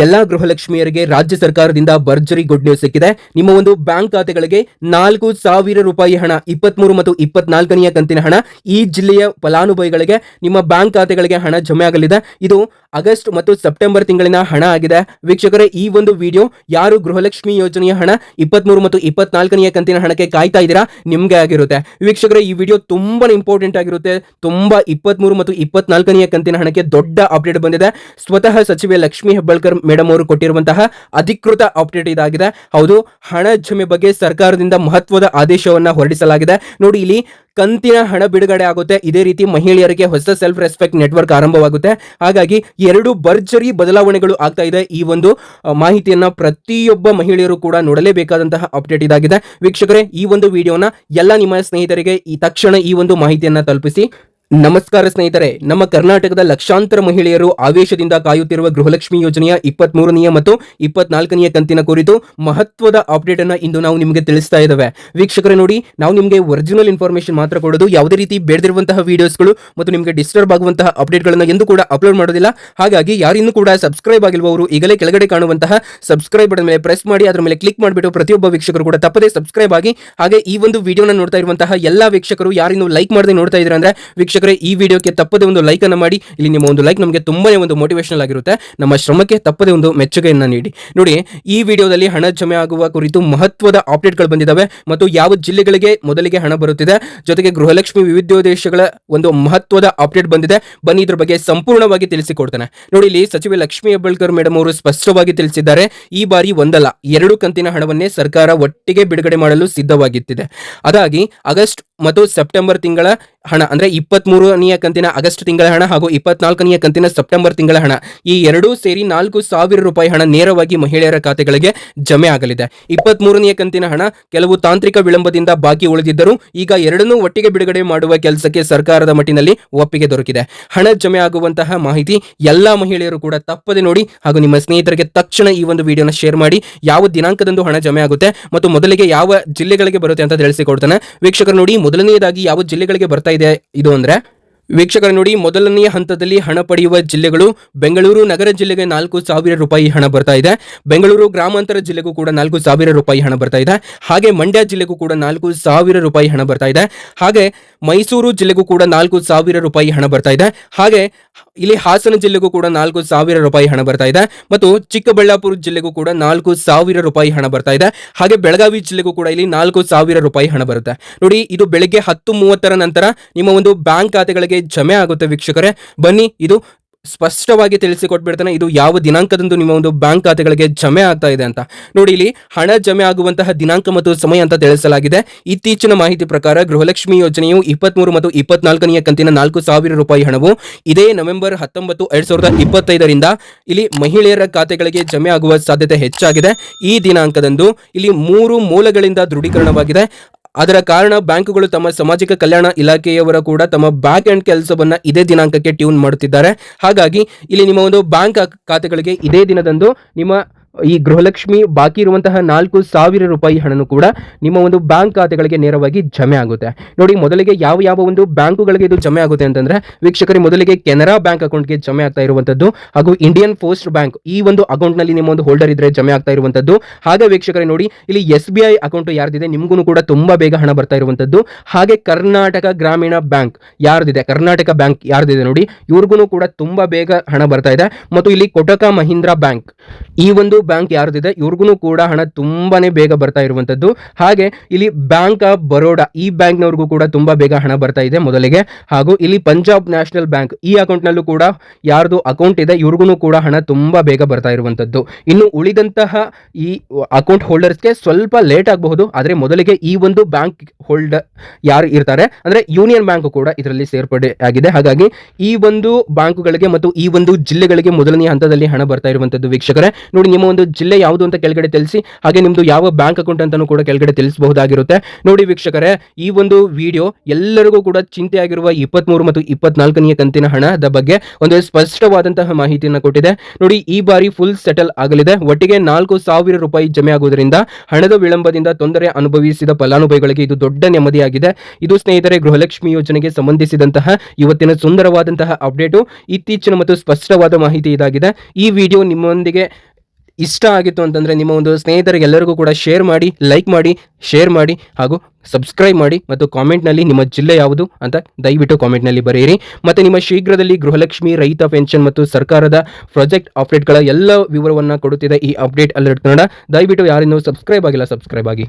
ಎಲ್ಲಾ ಗೃಹಲಕ್ಷ್ಮಿಯರಿಗೆ ರಾಜ್ಯ ಸರ್ಕಾರದಿಂದ ಭರ್ಜರಿ ಗುಡ್ ನ್ಯೂಸ್ ಸಿಕ್ಕಿದೆ. ನಿಮ್ಮ ಒಂದು ಬ್ಯಾಂಕ್ ಖಾತೆಗಳಿಗೆ ನಾಲ್ಕು ಸಾವಿರ ರೂಪಾಯಿ ಹಣ, ಇಪ್ಪತ್ಮೂರು ಮತ್ತು ಇಪ್ಪತ್ನಾಲ್ಕನೆಯ ಕಂತಿನ ಹಣ ಈ ಜಿಲ್ಲೆಯ ಫಲಾನುಭವಿಗಳಿಗೆ, ನಿಮ್ಮ ಬ್ಯಾಂಕ್ ಖಾತೆಗಳಿಗೆ ಹಣ ಜಮೆ ಇದು ಆಗಸ್ಟ್ ಮತ್ತು ಸೆಪ್ಟೆಂಬರ್ ತಿಂಗಳಿನ ಹಣ ಆಗಿದೆ. ವೀಕ್ಷಕರೇ, ಈ ಒಂದು ವಿಡಿಯೋ ಯಾರು ಗೃಹಲಕ್ಷ್ಮಿ ಯೋಜನೆಯ ಹಣ ಇಪ್ಪತ್ಮೂರು ಮತ್ತು ಇಪ್ಪತ್ನಾಲ್ಕನೆಯ ಕಂತಿನ ಹಣಕ್ಕೆ ಕಾಯ್ತಾ ಇದ್ದೀರಾ? ನಿಮಗೆ ಆಗಿರುತ್ತೆ. ವೀಕ್ಷಕರೇ, ಈ ವಿಡಿಯೋ ತುಂಬಾ ಇಂಪಾರ್ಟೆಂಟ್ ಆಗಿರುತ್ತೆ. ತುಂಬಾ ಇಪ್ಪತ್ಮೂರು ಮತ್ತು ಇಪ್ಪತ್ನಾಲ್ಕನೆಯ ಕಂತಿನ ಹಣಕ್ಕೆ ದೊಡ್ಡ ಅಪ್ಡೇಟ್ ಬಂದಿದೆ. ಸ್ವತಃ ಸಚಿವೆ ಲಕ್ಷ್ಮಿ ಹೆಬ್ಬಾಳ್ಕರ್ ಮೇಡಮ್ ಅವರು ಕೊಟ್ಟಿರುವಂತಹ ಅಧಿಕೃತ ಅಪ್ಡೇಟ್ ಇದಾಗಿದೆ. ಹೌದು, ಹಣ ಜಮೆ ಬಗ್ಗೆ ಸರ್ಕಾರದಿಂದ ಮಹತ್ವದ ಆದೇಶವನ್ನ ಹೊರಡಿಸಲಾಗಿದೆ. ನೋಡಿ, ಇಲ್ಲಿ ಕಂತಿನ ಹಣ ಬಿಡುಗಡೆ ಆಗುತ್ತೆ. ಇದೇ ರೀತಿ ಮಹಿಳೆಯರಿಗೆ ಹೊಸ ಸೆಲ್ಫ್ ರೆಸ್ಪೆಕ್ಟ್ ನೆಟ್ವರ್ಕ್ ಆರಂಭವಾಗುತ್ತೆ. ಹಾಗಾಗಿ ಎರಡು ಭರ್ಜರಿ ಬದಲಾವಣೆಗಳು ಆಗ್ತಾ ಇದೆ. ಈ ಒಂದು ಮಾಹಿತಿಯನ್ನ ಪ್ರತಿಯೊಬ್ಬ ಮಹಿಳೆಯರು ಕೂಡ ನೋಡಲೇಬೇಕಾದಂತಹ ಅಪ್ಡೇಟ್ ಇದಾಗಿದೆ. ವೀಕ್ಷಕರೇ, ಈ ಒಂದು ವಿಡಿಯೋನ ಎಲ್ಲ ನಿಮ್ಮ ಸ್ನೇಹಿತರಿಗೆ ಈ ತಕ್ಷಣ ಈ ಒಂದು ಮಾಹಿತಿಯನ್ನ ತಲುಪಿಸಿ. ನಮಸ್ಕಾರ ಸ್ನೇಹಿತರೆ, ನಮ್ಮ ಕರ್ನಾಟಕದ ಲಕ್ಷಾಂತರ ಮಹಿಳೆಯರು ಆವೇಶದಿಂದ ಕಾಯುತ್ತಿರುವ ಗೃಹಲಕ್ಷ್ಮಿ ಯೋಜನೆಯ ಇಪ್ಪತ್ತ್ ಮೂರನೆಯ ಮತ್ತು ಇಪ್ಪತ್ನಾಲ್ಕನೆಯ ಕಂತಿನ ಕುರಿತು ಮಹತ್ವದ ಅಪ್ಡೇಟ್ ಅನ್ನ ಇಂದು ನಾವು ನಿಮಗೆ ತಿಳಿಸ್ತಾ ಇದ್ದೇವೆ. ವೀಕ್ಷಕರೇ ನೋಡಿ, ನಾವು ನಿಮಗೆ ಒರಿಜಿನಲ್ ಇನ್ಫಾರ್ಮೇಶನ್ ಮಾತ್ರ ಕೊಡೋದು, ಯಾವುದೇ ರೀತಿ ಬೇಡದಿರುವಂತಹ ವಿಡಿಯೋಸ್ಗಳು ಮತ್ತು ನಿಮಗೆ ಡಿಸ್ಟರ್ಬ್ ಆಗುವಂತಹ ಅಪ್ಡೇಟ್ಗಳನ್ನು ಎಂದು ಕೂಡ ಅಪ್ಲೋಡ್ ಮಾಡೋದಿಲ್ಲ. ಹಾಗಾಗಿ ಯಾರಿನ್ನೂ ಕೂಡ ಸಬ್ಸ್ಕ್ರೈಬ್ ಆಗಿರುವವರು ಈಗಲೇ ಕೆಳಗಡೆ ಕಾಣುವಂತಹ ಸಬ್ಸ್ಕ್ರೈಬ್ ಬಟನ್ ಮೇಲೆ ಪ್ರೆಸ್ ಮಾಡಿ, ಅದರ ಮೇಲೆ ಕ್ಲಿಕ್ ಮಾಡಿಬಿಟ್ಟು ಪ್ರತಿಯೊಬ್ಬ ವೀಕ್ಷಕರು ಕೂಡ ತಪ್ಪದೇ ಸಬ್ಸ್ಕ್ರೈಬ್ ಆಗಿ, ಹಾಗೆ ಈ ಒಂದು ವಿಡಿಯೋನ ನೋಡ್ತಾ ಇರುವಂತಹ ಎಲ್ಲ ವೀಕ್ಷಕರು ಯಾರಿನ್ನೂ ಲೈಕ್ ಮಾಡದೆ ನೋಡ್ತಾ ಇದ್ರೆ ಅಂದ್ರೆ ವೀಕ್ಷಕರೇ, ಈ ವಿಡಿಯೋಕ್ಕೆ ತಪ್ಪದೆ ಒಂದು ಲೈಕ್ ಅನ್ನು ಮಾಡಿ. ಇಲ್ಲಿ ನಿಮ್ಮ ಒಂದು ಲೈಕ್ ನಮಗೆ ತುಂಬಾನೇ ಒಂದು ಮೋಟಿವೇಶನಲ್ ಆಗಿರುತ್ತೆ. ನಮ್ಮ ಶ್ರಮಕ್ಕೆ ತಪ್ಪದೆ ಒಂದು ಮೆಚ್ಚುಗೆಯನ್ನು ನೀಡಿ. ನೋಡಿ, ಈ ವಿಡಿಯೋದಲ್ಲಿ ಹಣ ಜಮೆ ಆಗುವ ಕುರಿತು ಮಹತ್ವದ ಅಪ್ಡೇಟ್ಗಳು ಬಂದಿದ್ದಾವೆ ಮತ್ತು ಯಾವ ಜಿಲ್ಲೆಗಳಿಗೆ ಮೊದಲಿಗೆ ಹಣ ಬರುತ್ತಿದೆ, ಜೊತೆಗೆ ಗೃಹಲಕ್ಷ್ಮಿ ವಿವಿಧೋದ್ದೇಶಗಳ ಒಂದು ಮಹತ್ವದ ಅಪ್ಡೇಟ್ ಬಂದಿದೆ. ಬನ್ನಿ, ಇದ್ರ ಬಗ್ಗೆ ಸಂಪೂರ್ಣವಾಗಿ ತಿಳಿಸಿಕೊಡ್ತೇನೆ. ನೋಡಿ, ಇಲ್ಲಿ ಸಚಿವೆ ಲಕ್ಷ್ಮಿ ಹೆಬ್ಬಾಳ್ಕರ್ ಮೇಡಮ್ ಅವರು ಸ್ಪಷ್ಟವಾಗಿ ತಿಳಿಸಿದ್ದಾರೆ, ಈ ಬಾರಿ ಒಂದಲ್ಲ, ಎರಡು ಕಂತಿನ ಹಣವನ್ನೇ ಸರ್ಕಾರ ಒಟ್ಟಿಗೆ ಬಿಡುಗಡೆ ಮಾಡಲು ಸಿದ್ಧವಾಗಿತ್ತಿದೆ. ಅದಾಗಿ, ಆಗಸ್ಟ್ ಮತ್ತು ಸೆಪ್ಟೆಂಬರ್ ತಿಂಗಳ ಹಣ, ಅಂದ್ರೆ ಇಪ್ಪತ್ತ್ ಮೂರನೆಯ ಕಂತಿನ ಆಗಸ್ಟ್ ತಿಂಗಳ ಹಣ ಹಾಗೂ ಇಪ್ಪತ್ನಾಲ್ಕನೆಯ ಕಂತಿನ ಸೆಪ್ಟೆಂಬರ್ ತಿಂಗಳ ಹಣ, ಈ ಎರಡೂ ಸೇರಿ ನಾಲ್ಕು ಸಾವಿರ ರೂಪಾಯಿ ಹಣ ನೇರವಾಗಿ ಮಹಿಳೆಯರ ಖಾತೆಗಳಿಗೆ ಜಮೆ ಆಗಲಿದೆ. ಇಪ್ಪತ್ತ್ ಮೂರನೆಯ ಕಂತಿನ ಹಣ ಕೆಲವು ತಾಂತ್ರಿಕ ವಿಳಂಬದಿಂದ ಬಾಕಿ ಉಳಿದಿದ್ದರೂ ಈಗ ಎರಡನ್ನೂ ಒಟ್ಟಿಗೆ ಬಿಡುಗಡೆ ಮಾಡುವ ಕೆಲಸಕ್ಕೆ ಸರ್ಕಾರದ ಮಟ್ಟಿನಲ್ಲಿ ಒಪ್ಪಿಗೆ ದೊರಕಿದೆ. ಹಣ ಜಮೆ ಆಗುವಂತಹ ಮಾಹಿತಿ ಎಲ್ಲಾ ಮಹಿಳೆಯರು ಕೂಡ ತಪ್ಪದೆ ನೋಡಿ ಹಾಗೂ ನಿಮ್ಮ ಸ್ನೇಹಿತರಿಗೆ ತಕ್ಷಣ ಈ ಒಂದು ವಿಡಿಯೋನ ಶೇರ್ ಮಾಡಿ, ಯಾವ ದಿನಾಂಕದಂದು ಹಣ ಜಮೆ ಆಗುತ್ತೆ ಮತ್ತು ಮೊದಲಿಗೆ ಯಾವ ಜಿಲ್ಲೆಗಳಿಗೆ ಬರುತ್ತೆ ಅಂತ ತಿಳಿಸಿಕೊಡ್ತಾನೆ ವೀಕ್ಷಕರು ನೋಡಿ ಮೊದಲನೆಯದಾಗಿ ಯಾವ ಜಿಲ್ಲೆಗಳಿಗೆ ಬರ್ತಾ ಇದೆ ಇದು ಅಂದ್ರೆ? ವೀಕ್ಷಕರ ನೋಡಿ, ಮೊದಲನೆಯ ಹಂತದಲ್ಲಿ ಹಣ ಪಡೆಯುವ ಜಿಲ್ಲೆಗಳು ಬೆಂಗಳೂರು ನಗರ ಜಿಲ್ಲೆಗೆ ನಾಲ್ಕು ಸಾವಿರ ರೂಪಾಯಿ ಹಣ ಬರ್ತಾ ಇದೆ. ಬೆಂಗಳೂರು ಗ್ರಾಮಾಂತರ ಜಿಲ್ಲೆಗೂ ಕೂಡ ನಾಲ್ಕು ಸಾವಿರ ರೂಪಾಯಿ ಹಣ ಬರ್ತಾ ಇದೆ. ಹಾಗೆ ಮಂಡ್ಯ ಜಿಲ್ಲೆಗೂ ಕೂಡ ನಾಲ್ಕು ಸಾವಿರ ರೂಪಾಯಿ ಹಣ ಬರ್ತಾ ಇದೆ. ಹಾಗೆ ಮೈಸೂರು ಜಿಲ್ಲೆಗೂ ಕೂಡ ನಾಲ್ಕು ಸಾವಿರ ರೂಪಾಯಿ ಹಣ ಬರ್ತಾ ಇದೆ. ಹಾಗೆ ಇಲ್ಲಿ ಹಾಸನ ಜಿಲ್ಲೆಗೂ ಕೂಡ ನಾಲ್ಕು ಸಾವಿರ ರೂಪಾಯಿ ಹಣ ಬರ್ತಾ ಇದೆ ಮತ್ತು ಚಿಕ್ಕಬಳ್ಳಾಪುರ ಜಿಲ್ಲೆಗೂ ಕೂಡ ನಾಲ್ಕು ಸಾವಿರ ರೂಪಾಯಿ ಹಣ ಬರ್ತಾ ಇದೆ. ಹಾಗೆ ಬೆಳಗಾವಿ ಜಿಲ್ಲೆಗೂ ಕೂಡ ಇಲ್ಲಿ ನಾಲ್ಕು ಸಾವಿರ ರೂಪಾಯಿ ಹಣ ಬರುತ್ತೆ. ನೋಡಿ, ಇದು ಬೆಳಗ್ಗೆ ಹತ್ತು ಮೂವತ್ತರ ನಂತರ ನಿಮ್ಮ ಒಂದು ಬ್ಯಾಂಕ್ ಖಾತೆಗಳಿಗೆ ಜಮೆ ಆಗುತ್ತೆ ವೀಕ್ಷಕರೇ. ಬನ್ನಿ, ಇದು ಸ್ಪಷ್ಟವಾಗಿ ತಿಳಿಸಿಕೊಟ್ಬಿಡ್ತಾನೆ, ಇದು ಯಾವ ದಿನಾಂಕದಂದು ನಿಮ್ಮ ಒಂದು ಬ್ಯಾಂಕ್ ಖಾತೆಗಳಿಗೆ ಜಮೆ ಆಗ್ತಾ ಇದೆ ಅಂತ. ನೋಡಿ, ಇಲ್ಲಿ ಹಣ ಜಮೆ ಆಗುವಂತಹ ದಿನಾಂಕ ಮತ್ತು ಸಮಯ ಅಂತ ತಿಳಿಸಲಾಗಿದೆ. ಇತ್ತೀಚಿನ ಮಾಹಿತಿ ಪ್ರಕಾರ ಗೃಹಲಕ್ಷ್ಮಿ ಯೋಜನೆಯು ಇಪ್ಪತ್ಮೂರು ಮತ್ತು ಇಪ್ಪತ್ನಾಲ್ಕನೆಯ ಕಂತಿನ ನಾಲ್ಕು ಸಾವಿರ ರೂಪಾಯಿ ಹಣವು ಇದೇ ನವೆಂಬರ್ ಹತ್ತೊಂಬತ್ತು ಎರಡ್ ಸಾವಿರದ ಇಪ್ಪತ್ತೈದರಿಂದ ಇಲ್ಲಿ ಮಹಿಳೆಯರ ಖಾತೆಗಳಿಗೆ ಜಮೆ ಆಗುವ ಸಾಧ್ಯತೆ ಹೆಚ್ಚಾಗಿದೆ. ಈ ದಿನಾಂಕದಂದು ಇಲ್ಲಿ ಮೂರು ಮೂಲಗಳಿಂದ ದೃಢೀಕರಣವಾಗಿದೆ. ಅದರ ಕಾರಣ ಬ್ಯಾಂಕುಗಳು ತಮ್ಮ ಸಾಮಾಜಿಕ ಕಲ್ಯಾಣ ಇಲಾಖೆಯವರ ಕೂಡ ತಮ್ಮ ಬ್ಯಾಕ್ ಎಂಡ್ ಕೆಲಸವನ್ನ ಇದೇ ದಿನಾಂಕಕ್ಕೆ ಟ್ಯೂನ್ ಮಾಡುತ್ತಿದ್ದಾರೆ. ಹಾಗಾಗಿ ಇಲ್ಲಿ ನಿಮ್ಮ ಒಂದು ಬ್ಯಾಂಕ್ ಖಾತೆಗಳಿಗೆ ಇದೇ ದಿನದಂದು ನಿಮ್ಮ ಈ ಗೃಹಲಕ್ಷ್ಮಿ ಬಾಕಿ ಇರುವಂತಹ ನಾಲ್ಕು ಸಾವಿರ ರೂಪಾಯಿ ಹಣನು ಕೂಡ ನಿಮ್ಮ ಒಂದು ಬ್ಯಾಂಕ್ ಖಾತೆಗಳಿಗೆ ನೇರವಾಗಿ ಜಮೆ ಆಗುತ್ತೆ. ನೋಡಿ, ಮೊದಲಿಗೆ ಯಾವ ಯಾವ ಒಂದು ಬ್ಯಾಂಕುಗಳಿಗೆ ಇದು ಜಮೆ ಆಗುತ್ತೆ ಅಂತಂದ್ರೆ, ವೀಕ್ಷಕರೇ, ಮೊದಲಿಗೆ ಕೆನರಾ ಬ್ಯಾಂಕ್ ಅಕೌಂಟ್ಗೆ ಜಮೆ ಆಗ್ತಾ ಇರುವಂತದ್ದು ಹಾಗೂ ಇಂಡಿಯನ್ ಪೋಸ್ಟ್ ಬ್ಯಾಂಕ್ ಈ ಒಂದು ಅಕೌಂಟ್ನಲ್ಲಿ ನಿಮ್ಮ ಒಂದು ಹೋಲ್ಡರ್ ಇದ್ರೆ ಜಮೆ ಆಗ್ತಾ ಇರುವಂತದ್ದು ಹಾಗೆ ವೀಕ್ಷಕರೇ, ನೋಡಿ, ಇಲ್ಲಿ ಎಸ್ ಬಿ ಐ ಅಕೌಂಟ್ ಯಾರ್ದಿದೆ ನಿಮಗೂ ಕೂಡ ತುಂಬಾ ಬೇಗ ಹಣ ಬರ್ತಾ ಇರುವಂತದ್ದು ಹಾಗೆ ಕರ್ನಾಟಕ ಗ್ರಾಮೀಣ ಬ್ಯಾಂಕ್ ಯಾರ್ದಿದೆ, ಕರ್ನಾಟಕ ಬ್ಯಾಂಕ್ ಯಾರ್ದಿದೆ ನೋಡಿ ಇವ್ರಿಗೂ ಕೂಡ ತುಂಬಾ ಬೇಗ ಹಣ ಬರ್ತಾ ಇದೆ. ಮತ್ತು ಇಲ್ಲಿ ಕೊಟಕ ಮಹೀಂದ್ರಾ ಬ್ಯಾಂಕ್ ಈ ಒಂದು ಬ್ಯಾಂಕ್ ಯಾರ್ದಿದೆ ಇವ್ರಿಗೂ ಕೂಡ ಹಣ ತುಂಬಾನೇ ಬೇಗ ಬರ್ತಾ ಇರುವಂತದ್ದು. ಹಾಗೆ ಇಲ್ಲಿ ಬ್ಯಾಂಕ್ ಆಫ್ ಬರೋಡಾ, ಈ ಬ್ಯಾಂಕ್ನವ್ರಿಗೂ ಕೂಡ ತುಂಬಾ ಬೇಗ ಹಣ ಬರ್ತಾ ಇದೆ ಮೊದಲಿಗೆ. ಹಾಗೂ ಇಲ್ಲಿ ಪಂಜಾಬ್ ನ್ಯಾಷನಲ್ ಬ್ಯಾಂಕ್, ಈ ಅಕೌಂಟ್ ನಲ್ಲೂ ಕೂಡ ಯಾರ್ದು ಅಕೌಂಟ್ ಇದೆ ಇವ್ರಿಗೂ ಕೂಡ ಹಣ ತುಂಬಾ ಬೇಗ ಬರ್ತಾ ಇರುವಂತದ್ದು. ಇನ್ನು ಉಳಿದಂತಹ ಈ ಅಕೌಂಟ್ ಹೋಲ್ಡರ್ಸ್ಗೆ ಸ್ವಲ್ಪ ಲೇಟ್ ಆಗಬಹುದು, ಆದರೆ ಮೊದಲಿಗೆ ಈ ಒಂದು ಬ್ಯಾಂಕ್ ಹೋಲ್ಡರ್ ಯಾರು ಇರ್ತಾರೆ, ಅಂದ್ರೆ ಯೂನಿಯನ್ ಬ್ಯಾಂಕ್ ಕೂಡ ಇದರಲ್ಲಿ ಸೇರ್ಪಡೆ ಆಗಿದೆ. ಹಾಗಾಗಿ ಈ ಒಂದು ಬ್ಯಾಂಕುಗಳಿಗೆ ಮತ್ತು ಈ ಒಂದು ಜಿಲ್ಲೆಗಳಿಗೆ ಮೊದಲನೇ ಹಂತದಲ್ಲಿ ಹಣ ಬರ್ತಾ ಇರುವಂತದ್ದು ವೀಕ್ಷಕರೇ. ನೋಡಿ, ನಿಮ್ಮ ಒಂದು ಜಿಲ್ಲೆ ಯಾವುದು ಅಂತ ಕೆಳಗಡೆ ತಿಳಿಸಿ, ಹಾಗೆ ನಿಮ್ಮದು ಯಾವ ಬ್ಯಾಂಕ್ ಅಕೌಂಟ್ ಅಂತಾನೂ ಕೂಡ ಕೆಳಗಡೆ ತಿಳಿಸಬಹುದಾಗಿರುತ್ತೆ. ನೋಡಿ ವೀಕ್ಷಕರೇ, ಈ ಒಂದು ವಿಡಿಯೋ ಎಲ್ಲರಿಗೂ ಕೂಡ ಚಿಂತೆಯಾಗಿರುವ ಇಪ್ಪತ್ಮೂರು ಮತ್ತು ಇಪ್ಪತ್ನಾಲ್ಕನೆಯ ಕಂತಿನ ಹಣದ ಬಗ್ಗೆ ಒಂದು ಸ್ಪಷ್ಟವಾದಂತಹ ಮಾಹಿತಿಯನ್ನು ಕೊಟ್ಟಿದೆ. ನೋಡಿ, ಈ ಬಾರಿ ಫುಲ್ ಸೆಟಲ್ ಆಗಲಿದೆ. ಒಟ್ಟಿಗೆ ನಾಲ್ಕು ಸಾವಿರ ರೂಪಾಯಿ ಜಮೆ ಆಗುವುದರಿಂದ ಹಣದ ವಿಳಂಬದಿಂದ ತೊಂದರೆ ಅನುಭವಿಸಿದ ಫಲಾನುಭವಿಗಳಿಗೆ ಇದು ದೊಡ್ಡ ನೆಮ್ಮದಿಯಾಗಿದೆ. ಇದು ಸ್ನೇಹಿತರೆ, ಗೃಹಲಕ್ಷ್ಮಿ ಯೋಜನೆಗೆ ಸಂಬಂಧಿಸಿದಂತಹ ಇವತ್ತಿನ ಸುಂದರವಾದಂತಹ ಅಪ್ಡೇಟು. ಇತ್ತೀಚಿನ ಮತ್ತು ಸ್ಪಷ್ಟವಾದ ಮಾಹಿತಿ ಇದಾಗಿದೆ. ಈ ವಿಡಿಯೋ ನಿಮ್ಮೊಂದಿಗೆ ಇಷ್ಟ ಆಗಿತ್ತು ಅಂತಂದರೆ ನಿಮ್ಮ ಒಂದು ಸ್ನೇಹಿತರಿಗೆ ಎಲ್ಲರಿಗೂ ಕೂಡ ಶೇರ್ ಮಾಡಿ ಲೈಕ್ ಮಾಡಿ ಶೇರ್ ಮಾಡಿ ಹಾಗೂ ಸಬ್ಸ್ಕ್ರೈಬ್ ಮಾಡಿ ಮತ್ತು ಕಾಮೆಂಟ್ನಲ್ಲಿ ನಿಮ್ಮ ಜಿಲ್ಲೆ ಯಾವುದು ಅಂತ ದಯವಿಟ್ಟು ಕಾಮೆಂಟ್ನಲ್ಲಿ ಬರೆಯಿರಿ. ಮತ್ತು ನಿಮ್ಮ ಶೀಘ್ರದಲ್ಲಿ ಗೃಹಲಕ್ಷ್ಮಿ, ರೈತ ಪೆನ್ಷನ್ ಮತ್ತು ಸರ್ಕಾರದ ಪ್ರಾಜೆಕ್ಟ್ ಅಪ್ಡೇಟ್ಗಳ ಎಲ್ಲ ವಿವರವನ್ನು ಕೊಡುತ್ತಿದೆ ಈ ಅಪ್ಡೇಟ್ ಅಲರ್ಟ್ ಕನ್ನಡ. ದಯವಿಟ್ಟು ಯಾರಿನ್ನೂ ಸಬ್ಸ್ಕ್ರೈಬ್ ಆಗಿಲ್ಲ ಸಬ್ಸ್ಕ್ರೈಬ್ ಆಗಿ.